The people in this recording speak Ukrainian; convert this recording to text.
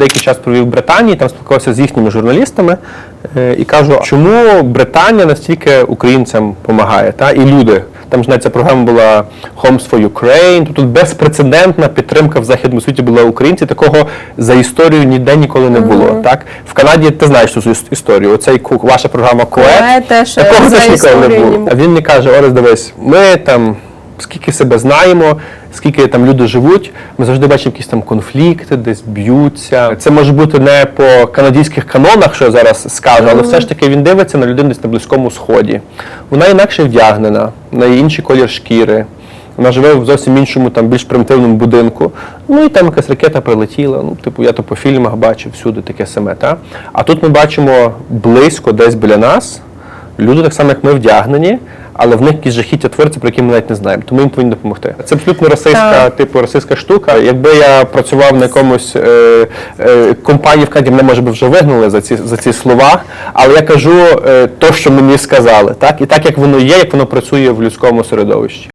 Деякий час провів в Британії, там спілкувався з їхніми журналістами е, і кажу, чому Британія настільки українцям допомагає, та і люди. Там ж навіть ця програма була Homes for Ukraine. Тобто тут безпрецедентна підтримка в західному світі була українців. Такого за історію ніде ніколи не було. Так в Канаді ти знаєш цю історію. Оцей ваша програма Коет. Коет теж, е, такого теж ніколи не було. А він мені каже: Орес, дивись, ми там скільки себе знаємо, скільки там люди живуть, ми завжди бачимо якісь там конфлікти, десь б'ються. Це може бути не по канадських канонах, що я зараз скажу, але все ж таки він дивиться на людину десь на близькому сході. Вона інакше вдягнена, в неї інший колір шкіри. Вона живе в зовсім іншому, там більш примітивному будинку. Ну і там якась ракета прилетіла. Ну, типу, я то по фільмах бачив всюди таке саме. Та? А тут ми бачимо близько, десь біля нас, люди так само, як ми вдягнені, але в них якісь жахіття твориться, про які ми навіть не знаємо. Тому їм повинні допомогти. Це абсолютно російська, типу російська штука. Якби я працював на якомусь е, е, компанії в каді мене може би вже вигнали за ці за ці слова. Але я кажу е, то, що мені сказали, так і так як воно є, як воно працює в людському середовищі.